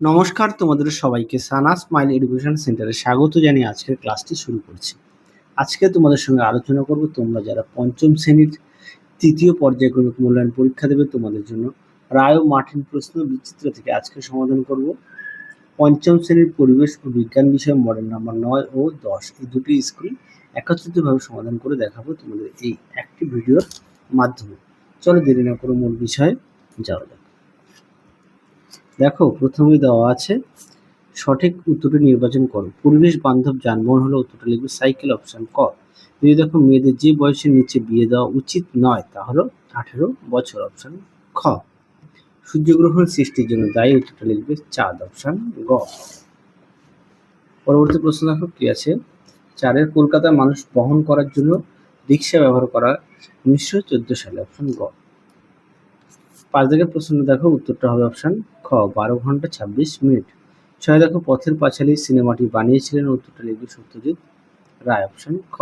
নমস্কার তোমাদের সবাইকে সানা স্মাইল এডুকেশন সেন্টারে স্বাগত জানিয়ে আজকের ক্লাসটি শুরু করছি। আজকে তোমাদের সঙ্গে আলোচনা করব, তোমরা যারা পঞ্চম শ্রেণির তৃতীয় পর্যায়ক্রমিক মূল্যায়ন পরীক্ষা দেবে, তোমাদের জন্য রায় ও মার্টিন প্রশ্ন বিচিত্র থেকে আজকে সমাধান করব। পঞ্চম শ্রেণির পরিবেশ ও বিজ্ঞান বিষয় মডেল নাম্বার নয় ও দশ এই দুটি স্কুল একত্রিতভাবে সমাধান করে দেখাবো তোমাদের এই একটি ভিডিওর মাধ্যমে। চলো দেরি না করে মূল বিষয়ে যাওয়া যাক। দেখো প্রথমেই দেওয়া আছে, সঠিক উত্তরটি নির্বাচন করো। পরিবেশ বান্ধব যানবাহন হলো উত্তরটা লিখবে সাইকেল অপশন ক। যদি দেখো মেয়েদের যে বয়সের নিচে বিয়ে দেওয়া উচিত নয় তা হলো আঠেরো বছর অপশন খ। সূর্যগ্রহণ সৃষ্টির জন্য দায়ী উত্তরটা লিখবে চাঁদ অপশান গ। পরবর্তী প্রশ্ন দেখো, কি আছে? চারের কলকাতায় মানুষ বহন করার জন্য রিক্সা ব্যবহার করা উনিশশো চোদ্দ সালে অপশন গ। পাঁচ দাগের প্রশ্ন দেখো, উত্তরটা হবে অপশন বারো ঘণ্টা ছাব্বিশ মিনিট। ছয় দেখো পথের পাঁচালী সিনেমাটি বানিয়েছিলেন উত্তরটা লিখবে সত্যজিৎ রায়, অপশন খ।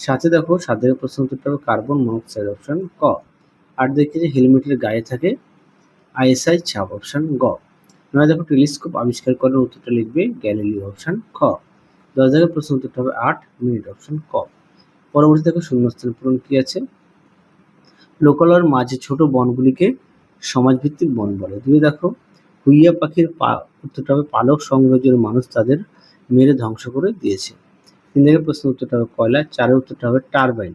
সাথে দেখো সাত দাগের প্রশ্ন উত্তরটা হবে কার্বন মনোক্সাইড, অপশন ক। আট দেখে যে হেলমেটের গায়ে থাকে আইএসআই ছাপ, অপশন গ। নয় দেখো টেলিস্কোপ আবিষ্কার করেন উত্তরটা লিখবে গ্যালিলিও, অপশন খ। দশ দাগের প্রশ্ন উত্তরটা হবে আট মিনিট, অপশন ক। পরবর্তী দেখো শূন্যস্থান পূরণ কি আছে? লোকালয়ের মাঝে ছোট বনগুলিকে সমাজভিত্তিক বন বলে। তুমি দেখো, হুইয়া পাখির পা, উত্তরটা হবে পালক সংগ্রহের মানুষ তাদের মেরে ধ্বংস করে দিয়েছে। তিন থেকে প্রশ্ন উত্তরটা হবে কয়লা, চারের উত্তরটা হবে টারবাইন,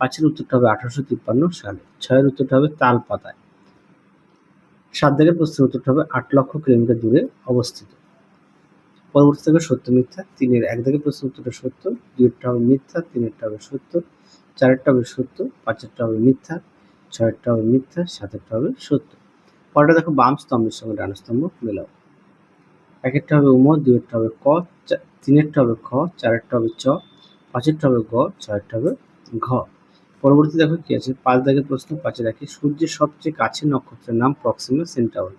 পাঁচের উত্তরটা হবে আঠারোশো তিপ্পান্ন সালে, ছয়ের উত্তরটা হবে তাল পাতায় সাত দিকের প্রশ্নের উত্তরটা হবে আট লক্ষ কিলোমিটার দূরে অবস্থিত। পরবর্তী থেকে সত্য, মিথ্যা, তিনের, এক দিকে প্রশ্ন উত্তরটা সত্য, দুইটা হবে মিথ্যা, তিনেরটা হবে সত্য, চারেরটা হবে সত্য, পাঁচেরটা হবে মিথ্যা ছয়েরটা হবে মিথ্যা সাতেরটা হবে সত্য। পরেরটা দেখো, বাম স্তম্ভের সঙ্গে ডান স্তম্ভ মেলাও। একেরটা হবে উম, দুইয়েরটা হবে ক তিনেরটা হবে খ, চারেরটা হবে চ, পাঁচেরটা হবে গ ছয়েরটা হবে ঘ। পরবর্তী দেখো কি আছে? পাঁচ দাগের প্রশ্ন পাঁচে দেখে সূর্যের সবচেয়ে কাছের নক্ষত্রের নাম প্রক্সিমা সেন্টাউরি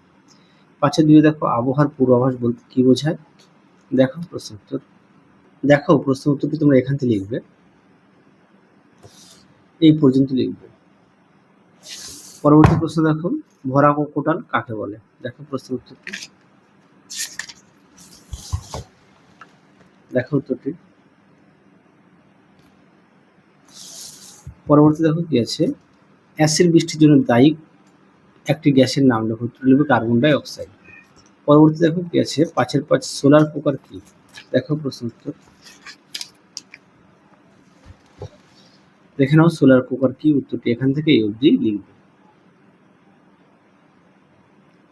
পাঁচে দুই দেখো, আবহাওয়ার পূর্বাভাস বলতে কি বোঝায়? দেখো প্রশ্ন উত্তর। দেখো প্রশ্ন উত্তরটি তোমরা এখান থেকে লিখবে। এই পর্যন্ত লিখবে। পরবর্তী প্রশ্ন দেখো ভরা কোটাল কাকে বলে? দেখো প্রশ্ন উত্তরটি। দেখো উত্তরটি। পরবর্তী দেখো কি আছে? অ্যাসিড বৃষ্টির জন্য দায়ী একটি গ্যাসের নাম লেখো, উত্তর লিখবে কার্বন ডাই অক্সাইড। পরবর্তী দেখো কি আছে? পাঁচের পাঁচ সোলার কুকার কি? দেখো প্রশ্ন উত্তর। দেখে নাও সোলার কুকার কি? উত্তরটি এখান থেকে এই অবধি লিখবে।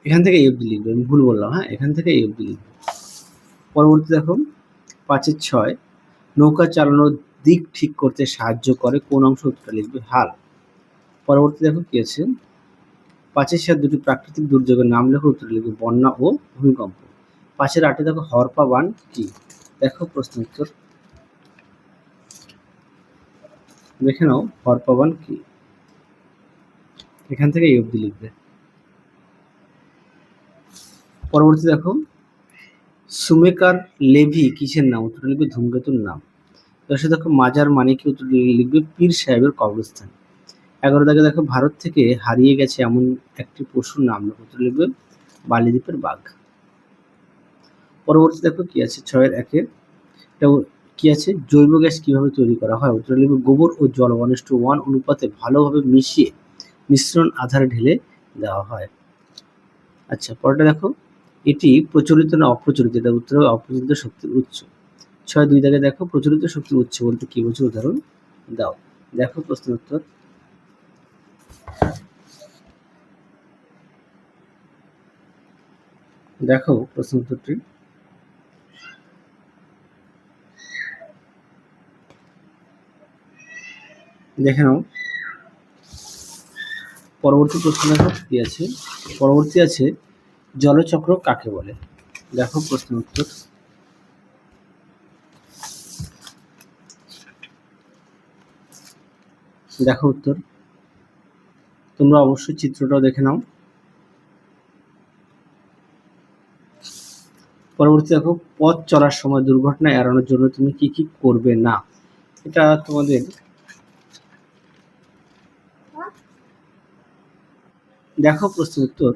এখান থেকে এই অবধি লিখবে আমি ভুল বললাম হ্যাঁ? এখান থেকে এই অবধি লিখবে পরবর্তী দেখো পাঁচের ছয়, নৌকা চালানোর দিক ঠিক করতে সাহায্য করে, কোন অংশ উত্তরটা লিখবে হাল। পরবর্তী দেখো কি আছে? পাঁচের সাত দুটি প্রাকৃতিক দুর্যোগের নাম লেখো, উত্তর লিখবে বন্যা ও ভূমিকম্প। পাঁচের আটে দেখো, হরপা বান কি? দেখো প্রশ্ন উত্তর। দেখে নাও, হরপা বান কি? এখান থেকে এই অবধি লিখবে পরবর্তী দেখো, সুমেকার লেভি কিসের নাম? উত্তর লিখবে ধূমকেতুর নাম। দশে দেখো, মাজার মানে কি? উত্তর লিখবে পীর সাহেবের কবরস্থান। এগারো দাগে দেখো, ভারত থেকে হারিয়ে গেছে এমন একটি পশুর নাম। উত্তর লিখবে বালিদ্বীপের বাঘ। পরবর্তী দেখো, কি আছে? ছয়ের একের এটা কি আছে? জৈব গ্যাস কীভাবে তৈরি করা হয়? উত্তর লিখবে গোবর ও জল। ওয়ান টু ওয়ান অনুপাতে ভালোভাবে মিশিয়ে মিশ্রণ আধারে ঢেলে দেওয়া হয়। আচ্ছা পরেরটা দেখো এটি প্রচলিত না অপ্রচলিত? এটা উত্তর হবে অপ্রচলিত শক্তির উৎস। ছয় দুই দাগে দেখো, প্রচলিত শক্তির উৎস বলতে কি বোঝো? উদাহরণ দাও। দেখো প্রশ্ন উত্তর। দেখো প্রশ্ন উত্তরটি। দেখে নাও। পরবর্তী প্রশ্ন দেখো, কি আছে? পরবর্তী আছে জলচক্র কাকে বলে? দেখো প্রশ্ন উত্তর। দেখো উত্তর। তোমরা অবশ্যই চিত্রটাও দেখে নাও। পরবর্তী দেখো, পথ চলার সময় দুর্ঘটনা এড়ানোর জন্য তুমি কি কি করবে না? এটা তোমাদের দেখো প্রশ্ন উত্তর।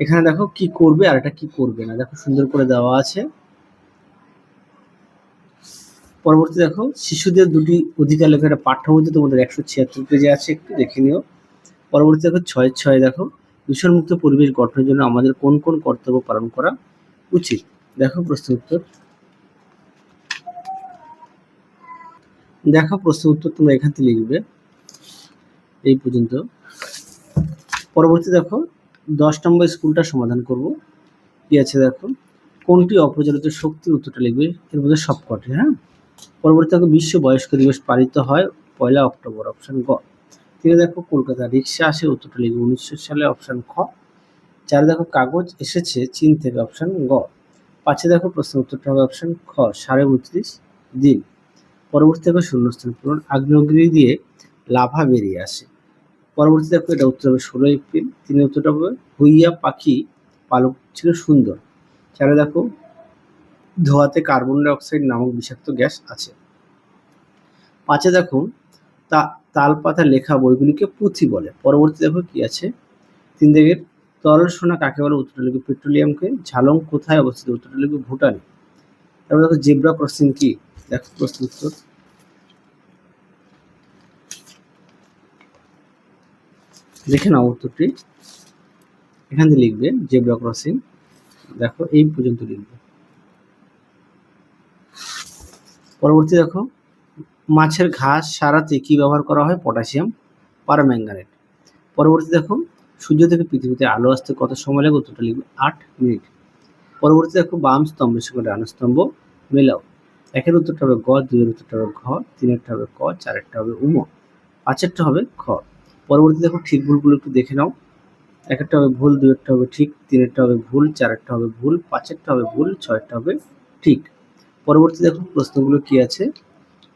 এখানে দেখো কি করবে আর এটা কি করবে না। দেখো সুন্দর করে দেওয়া আছে। পরবর্তী দেখো, শিশুদের দুটি অধিকার লেখা। একটা পাঠ্যবইতে তোমাদের একশো ছিয়াত্তর পেজে আছে, একটু দেখে নিও। পরবর্তী দেখো, ছয় ছয় দেখো, দূষণমুক্ত পরিবেশ গঠনের জন্য আমাদের কোন কোন কর্তব্য পালন করা উচিত? দেখো প্রশ্ন উত্তর। দেখো প্রশ্ন উত্তর তোমরা এখান থেকে লিখবে। এই পর্যন্ত। পরবর্তী দেখো দশ নম্বর স্কুলটা সমাধান করব। কি আছে দেখো? কোনটি অপ্রচলিত শক্তির উত্তরটা লিখবে? এর মধ্যে সবকটি হ্যাঁ? পরবর্তী দেখো বিশ্ব বয়স্ক দিবস পালিত হয় পয়লা অক্টোবর অপশন গ। তিনে দেখো, কলকাতা রিক্সা আসে, উত্তরটা লিখবে উনিশশো সালে অপশন খ। চারে দেখো, কাগজ এসেছে, চীন থেকে অপশন গ। পাঁচে দেখো প্রশ্ন উত্তরটা হবে অপশন খ, সাড়ে উনত্রিশ দিন। পরবর্তী দেখো, শূন্যস্থান পূরণ। আগ্নেয়গিরি দিয়ে লাভা বেরিয়ে আসে। পরবর্তী দেখো এটা উত্তর হবে ষোলো এপ্রিল, তিনে উত্তরটা হবে, হুইয়া পাখি পালক ছিল সুন্দর। চারে দেখো, ধোয়াতে কার্বন ডাই অক্সাইড নামক বিষাক্ত গ্যাস আছে। পাঁচে দেখো, তা তাল পাতা লেখা বইগুলিকে পুঁথি বলে। পরবর্তী দেখো কি আছে? তিন দিকের তরল সোনা কাকে বলে? উত্তরটা লিখবে পেট্রোলিয়ামকে ঝালং কোথায় অবস্থিত? উত্তরটা লিখবে ভুটানে। তারপর দেখো, জেব্রা ক্রসিং কি? দেখো, প্রশ্ন উত্তর। দেখে নাও উত্তরটি। এখান থেকে লিখবে, জেব্রা ক্রসিং। দেখো, এই পর্যন্ত লিখবে। পরবর্তী দেখো, মাছের ঘাস সারাতে কি ব্যবহার করা হয়? Potassium, permanganate. পরবর্তী দেখো, সূর্য থেকে পৃথিবীতে আলো আসতে কত সময় লাগে? উত্তরটা লিখবে, আট মিনিট। পরবর্তী দেখো, বাম স্তম্ভের সঙ্গে ডান স্তম্ভ মেলাও। একের উত্তরটা হবে গ, দুইয়ের উত্তরটা হবে ঘ, তিনেরটা হবে ক, চারেরটা হবে উম। পাঁচেরটা হবে খ। পরবর্তী দেখো ঠিক ভুলগুলো একটু দেখে নাও। এক একটা হবে ভুল দুয়েরটা হবে ঠিক, তিনেরটা হবে ভুল, চারেরটা হবে ভুল, পাঁচেরটা হবে ভুল ছয়েরটা হবে ঠিক। পরবর্তী দেখো প্রশ্নগুলো কি আছে?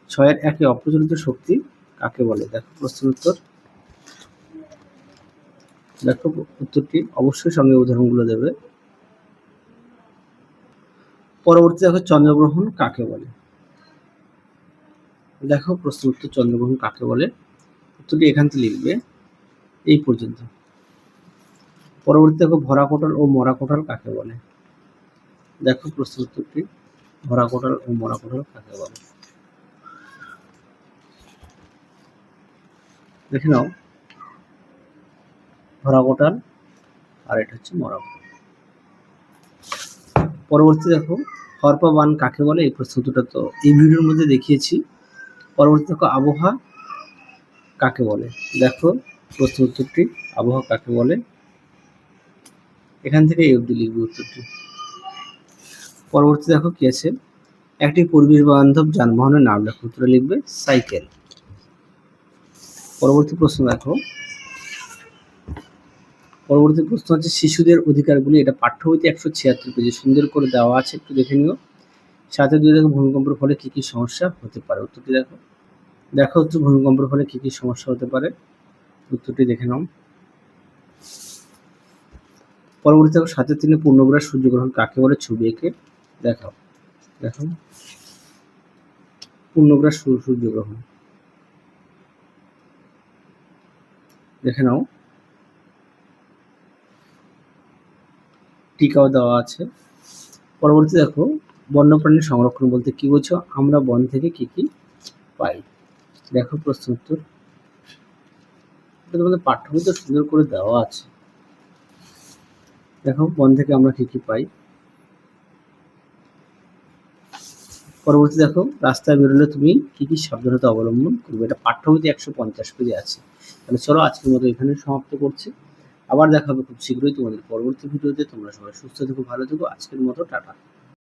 ছয়ের একে অপ্রচলিত শক্তি কাকে বলে? দেখো প্রশ্ন উত্তর। দেখো উত্তরটি অবশ্যই সঙ্গে উদাহরণগুলো দেবে। পরবর্তী দেখো চন্দ্রগ্রহণ কাকে বলে? দেখো প্রশ্ন উত্তর চন্দ্রগ্রহণ কাকে বলে? উত্তরটি এখান থেকে লিখবে, এই পর্যন্ত। পরবর্তী দেখো, ভরা কোটাল ও মরা কোটাল কাকে বলে? দেখো প্রশ্ন উত্তরটি, ভরা কোটাল ও মরা কোটাল কাকে বলে? দেখে নাও, ভরা কোটাল আর এটা হচ্ছে মরা কোটাল। পরবর্তী দেখো, হরপা বান কাকে বলে? এই প্রশ্নটা তো এই ভিডিওর মধ্যে দেখিয়েছি। পরবর্তী দেখো, আবহাওয়া কাকে বলে? দেখো প্রশ্ন উত্তরটি, আবহাওয়া কাকে বলে? এখান থেকে এই অবধি লিখবে উত্তরটি। পরবর্তী দেখো কি আছে? একটি পরিবেশ বান্ধব যানবাহনের নাম লেখো। উত্তরে লিখবে, সাইকেল। পরবর্তী প্রশ্ন দেখো। পরবর্তী প্রশ্ন হচ্ছে, শিশুদের অধিকারগুলি, এটা পাঠ্য বইতে একশো ছিয়াত্তর পেজে সুন্দর করে দেওয়া আছে, একটু দেখে নিও। সাথে দুই দেখো ভূমিকম্পের ফলে কী কী সমস্যা হতে পারে? উত্তরটি দেখো। দেখো হচ্ছে ভূমিকম্পের ফলে কী কী সমস্যা হতে পারে। উত্তরটি দেখে নাও। পরবর্তী দেখো, সাথে তিনি পূর্ণগ্রাস সূর্যগ্রহণ কাকে বলে ছবি এঁকে? দেখাও। দেখো পূর্ণগ্রাস সূর্যগ্রহণ। দেখে নাও। টিকাও দেওয়া আছে। পরবর্তী দেখো, বন্যপ্রাণী সংরক্ষণ বলতে কি বলছো আমরা বন থেকে কি কি পাই। দেখো প্রশ্ন উত্তর। তোমাদের পাঠ্যবইতে সুন্দর করে দেওয়া আছে। দেখো বন থেকে আমরা কি কি পাই? পরবর্তী দেখো, রাস্তায় বেরোলে তুমি কি কি সাবধানতা অবলম্বন করবে? এটা পাঠ্যবইতে একশো পঞ্চাশ পেজে আছে। তাহলে চলো আজকের মতো এখানে সমাপ্ত করছি। আবার দেখা হবে খুব শীঘ্রই তোমাদের পরবর্তী ভিডিওতে। তোমরা সবাই সুস্থ থেকো, ভালো থেকো। আজকের মতো, টাটা।